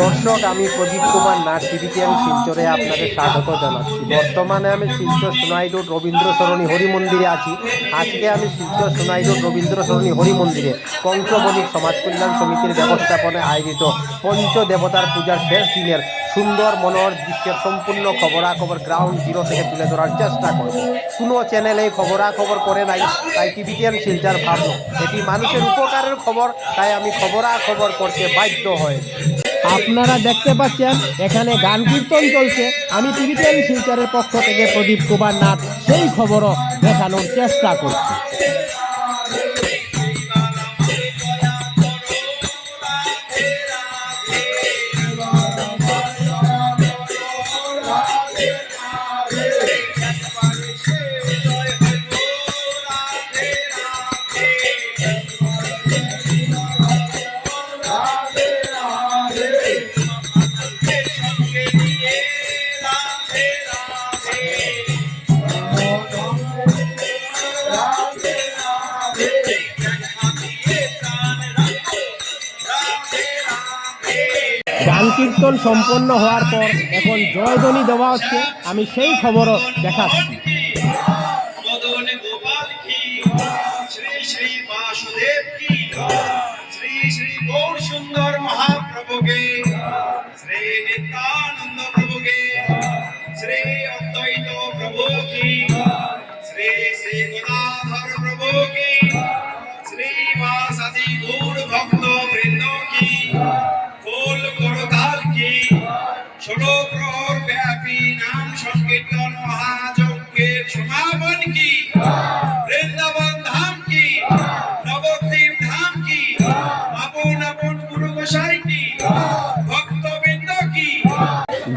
দর্শক, আমি প্রদীপ কুমার নাথ টিভিটিএন শিলচরে আপনাদের স্বাগত জানাচ্ছি। বর্তমানে আমি শিলচর সোনাই রোড রবীন্দ্র সরণী হরি মন্দিরে আছি। আজকে আমি শিলচর সোনাই রোড রবীন্দ্র সরণী হরি মন্দিরে কংসবণিক সমাজ কল্যাণ সমিতির ব্যবস্থাপনায় আয়োজিত পঞ্চ দেবতার পূজার শেষ দিনের সুন্দর মনোহর দৃশ্যের সম্পূর্ণ খবরাখবর গ্রাউন্ড জিরো থেকে তুলে ধরার চেষ্টা করব। কোনো চ্যানেলে খবরাখবর করে নাই, তাই টিভিটিএন শিলচর ভাবলো এটি মানুষের উপকারের খবর, তাই আমি খবরাখবর করতে বাধ্য হয়েছি। আপনারা দেখতে পাচ্ছেন, এখানে গান কীর্তন চলছে। আমি টিভিটিএন শিলচরের পক্ষ থেকে প্রদীপ কুমার নাথ সেই খবরও দেখানোর চেষ্টা করছি। সংকীর্তন সম্পন্ন হওয়ার পর এখন জয়ধ্বনি দেওয়া হচ্ছে। আমি সেই খবরও দেখাচ্ছি। শ্রী শ্রী গৌর সুন্দর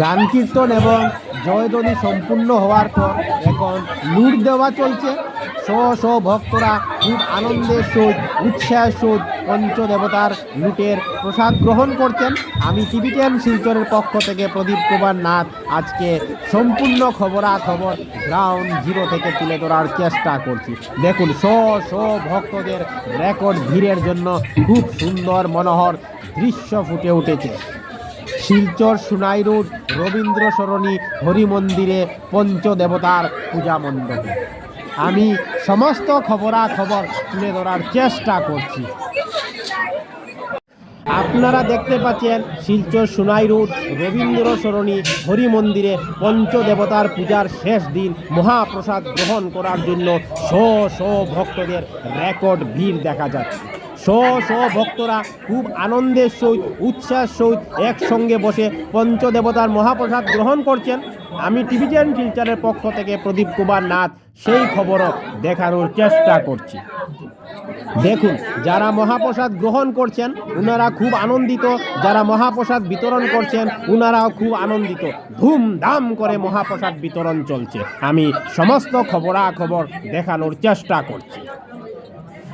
গান কীর্তন এবং জয়ধ্বনি সম্পূর্ণ হওয়ার পর এখন লুট দেওয়া চলছে। শ শ ভক্তরা খুব আনন্দের সহিত, উৎসাহের সহিত পঞ্চদেবতার লুটের প্রসাদ গ্রহণ করছেন। আমি টিভি টেন শিলচরের পক্ষ থেকে প্রদীপ কুমার নাথ আজকে সম্পূর্ণ খবরাখবর গ্রাউন্ড জিরো থেকে তুলে ধরার চেষ্টা করছি। দেখুন, শ শ ভক্তদের রেকর্ড ভিড়ের জন্য খুব সুন্দর, মনোহর দৃশ্য ফুটে উঠেছে। শিলচর সুনাই রোড, রবীন্দ্র সরণী হরি মন্দিরে পঞ্চদেবতার পূজা মণ্ডপে। আমি সমস্ত খবরাখবর তুলে ধরার চেষ্টা করছি। আপনারা দেখতে পাচ্ছেন শিলচর সুনাই রোড, রবীন্দ্র সরণী হরি মন্দিরে পঞ্চদেবতার পূজার শেষ দিন মহাপ্রসাদ গ্রহণ করার জন্য শ শ ভক্তদের রেকর্ড ভিড় দেখা যাচ্ছে। শ শ ভক্তরা খুব আনন্দের সহিত, উৎসাহের সহিত একসঙ্গে বসে পঞ্চদেবতার মহাপ্রসাদ গ্রহণ করছেন। আমি টিভিটেন শিলচরের পক্ষ থেকে প্রদীপ কুমার নাথ, সেই খবরও দেখানোর চেষ্টা করছি। দেখুন, যারা মহাপ্রসাদ গ্রহণ করছেন ওনারা খুব আনন্দিত। যারা মহাপ্রসাদ বিতরণ করছেন ওনারাও খুব আনন্দিত। ধুমধাম করে মহাপ্রসাদ বিতরণ চলছে। আমি সমস্ত খবরাখবর দেখানোর চেষ্টা করছি।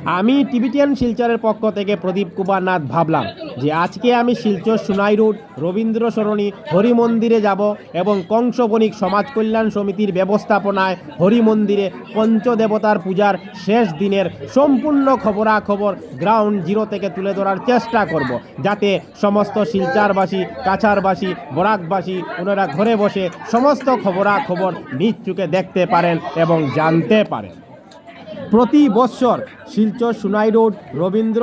আমি টিভিটিয়ান শিলচরের পক্ষ থেকে প্রদীপ কুমার নাথ ভাবলাম যে আজকে আমি শিলচর সুনাই রোড, রবীন্দ্র সরণী হরি মন্দিরে যাব এবং কংস বণিক সমাজ কল্যাণ সমিতির ব্যবস্থাপনায় হরি মন্দিরে পঞ্চদেবতার পূজার শেষ দিনের সম্পূর্ণ খবরাখবর গ্রাউন্ড জিরো থেকে তুলে ধরার চেষ্টা করব যাতে সমস্ত শিলচারবাসী কাছারবাসী বরাকবাসী ওনারা ঘরে বসে সমস্ত খবরাখবর নিজ চোখে দেখতে পারেন এবং জানতে পারেন। প্রতি বৎসর শিলচর সুনাই রোড, রবীন্দ্র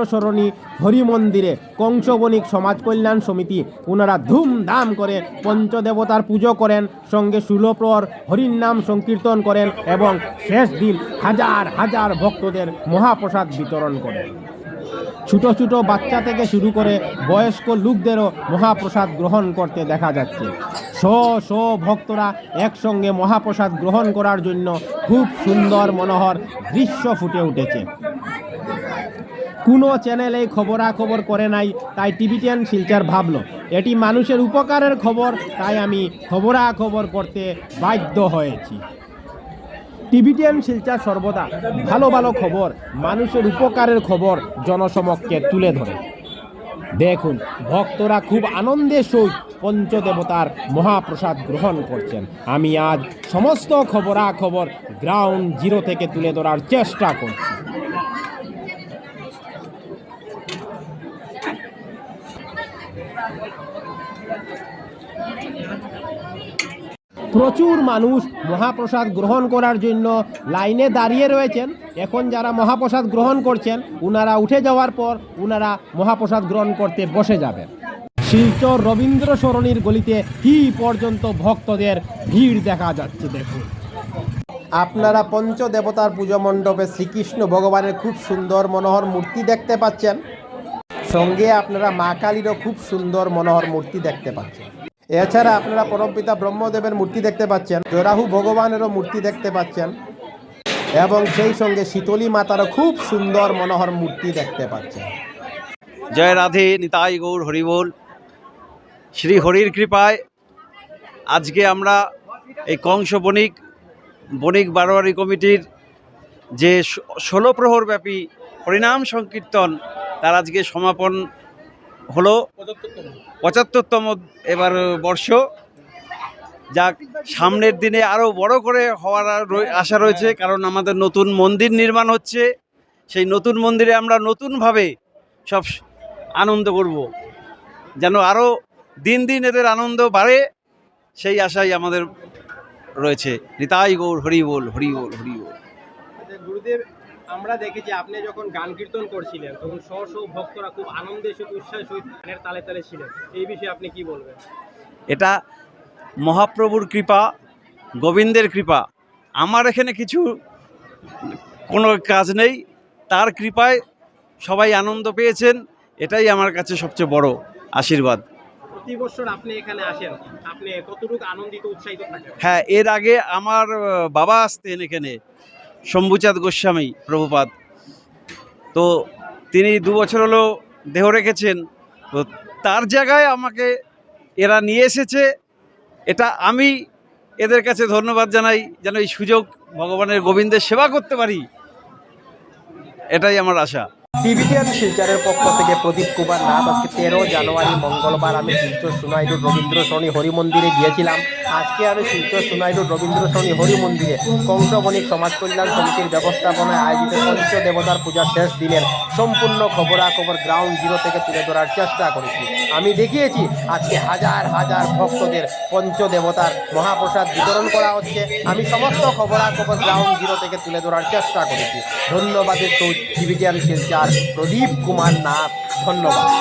হরি মন্দিরে কংসবণিক সমাজ কল্যাণ সমিতি ওনারা ধুমধাম করে পঞ্চদেবতার পুজো করেন, সঙ্গে ষোলোপ্রহর হরির নাম সংকীর্তন করেন এবং শেষ দিন হাজার হাজার ভক্তদের মহাপ্রসাদ বিতরণ করেন। ছোট ছোট বাচ্চা থেকে শুরু করে বয়স্ক লোকদেরও মহাপ্রসাদ গ্রহণ করতে দেখা যাচ্ছে। শ ভক্তরা একসঙ্গে মহাপ্রসাদ গ্রহণ করার জন্য খুব সুন্দর মনোহর দৃশ্য ফুটে উঠেছে। কোনো চ্যানেলে খবরাখবর করে নাই, তাই টিভি টেন শিলচার ভাবল, এটি মানুষের উপকারের খবর, তাই আমি খবরাখবর করতে বাধ্য হয়েছি। টিভিটিএন শিলচার সর্বদা ভালো ভালো খবর, মানুষের উপকারের খবর জনসমক্ষে তুলে ধরে। দেখুন, ভক্তরা খুব আনন্দের সহিত পঞ্চদেবতার মহাপ্রসাদ গ্রহণ করছেন। আমি আজ সমস্ত খবরাখবর গ্রাউন্ড জিরো থেকে তুলে ধরার চেষ্টা করছি। প্রচুর মানুষ মহাপ্রসাদ গ্রহণ করার জন্য লাইনে দাঁড়িয়ে রয়েছেন। এখন যারা মহাপ্রসাদ গ্রহণ করছেন, উনারা উঠে যাওয়ার পর উনারা মহাপ্রসাদ গ্রহণ করতে বসে যাবেন। শিলচর রবীন্দ্র সরণির গলিতে কি পর্যন্ত ভক্তদের ভিড় দেখা যাচ্ছে দেখুন। আপনারা পঞ্চদেবতার পুজো মণ্ডপে শ্রীকৃষ্ণ ভগবানের খুব সুন্দর মনোহর মূর্তি দেখতে পাচ্ছেন। সঙ্গে আপনারা মা কালীরও খুব সুন্দর মনোহর মূর্তি দেখতে পাচ্ছেন। এছাড়া আপনারা পরমপিতা ব্রহ্মদেবের মূর্তি দেখতে পাচ্ছেন, জরাহু ভগবানেরও মূর্তি দেখতে পাচ্ছেন, এবং সেই সঙ্গে শীতলী মাতারও খুব সুন্দর মনোহর মূর্তি দেখতে পাচ্ছেন। জয় রাধে, নিতাই গৌর হরিবোল শ্রী হরির কৃপায় আজকে আমরা এই কংস বণিক বণিক বারোয়ারি কমিটির যে ষোলো প্রহর ব্যাপী হরিনাম সংকীর্তন, তার আজকে সমাপন হলো পঁচাত্তরতম এবার বর্ষ। যাক সামনের দিনে আরও বড় করে হওয়ার আশা রয়েছে কারণ আমাদের নতুন মন্দির নির্মাণ হচ্ছে। সেই নতুন মন্দিরে আমরা নতুনভাবে সব আনন্দ করব। যেন আরও দিন দিন এদের আনন্দ বাড়ে সেই আশাই আমাদের রয়েছে। নিতাই গৌর হরি বল হরি বল হরি বল। আচ্ছা, গুরুদেব আমরা দেখেছি আপনি যখন গান কীর্তন করছিলেন তখন শহ শহ ভক্তরা খুব আনন্দের সহিত উৎসাহের সহিত গানের তালে তালে ছিলেন। এই বিষয়ে আপনি কি বলবেন? এটা মহাপ্রভুর কৃপা গোবিন্দের কৃপা। আমার এখানে কিছু কোনো কাজ নেই। তার কৃপায় সবাই আনন্দ পেয়েছেন। এটাই আমার কাছে সবচেয়ে বড় আশীর্বাদ। প্রতি বছর আপনি এখানে আসেন। আপনি কতটুকু আনন্দিত উৎসাহিত থাকেন? হ্যাঁ এর আগে আমার বাবা আসতেন এখানে। শম্ভুচাঁদ গোস্বামী প্রভুপাত তো তিনি দু বছর হলো দেহ রেখেছেন। তো তার জায়গায় আমাকে এরা নিয়ে এসেছে। এটা আমি এদের কাছে ধন্যবাদ জানাই, যেন এই সুযোগ ভগবানের গোবিন্দের সেবা করতে পারি। এটাই আমার আশা। টিভিটিয়ান শিলচরের পক্ষ থেকে প্রদীপ কুমার নাথ আজকে তেরো জানুয়ারি, মঙ্গলবার আমি শিলচর সুনাইডুর রবীন্দ্র শনি হরি মন্দিরে গিয়েছিলাম। আজকে আমি শিলচর সুনাইডুর রবীন্দ্র শনি হরি মন্দিরে কংসবণিক সমাজ কল্যাণ সমিতির ব্যবস্থাপনায় আয়োজিত পঞ্চ দেবতার পূজার শেষ দিনের সম্পূর্ণ খবরাখবর গ্রাউন্ড জিরো থেকে তুলে ধরার চেষ্টা করেছি। আমি দেখিয়েছি, আজকে হাজার হাজার ভক্তদের পঞ্চদেবতার মহাপ্রসাদ বিতরণ করা হচ্ছে। আমি সমস্ত খবরাখবর গ্রাউন্ড জিরো থেকে তুলে ধরার চেষ্টা করেছি। ধন্যবাদের সহিত টিভিটিয়ান শিলচার প্রদীপ কুমার নাথ ধন্যবাদ।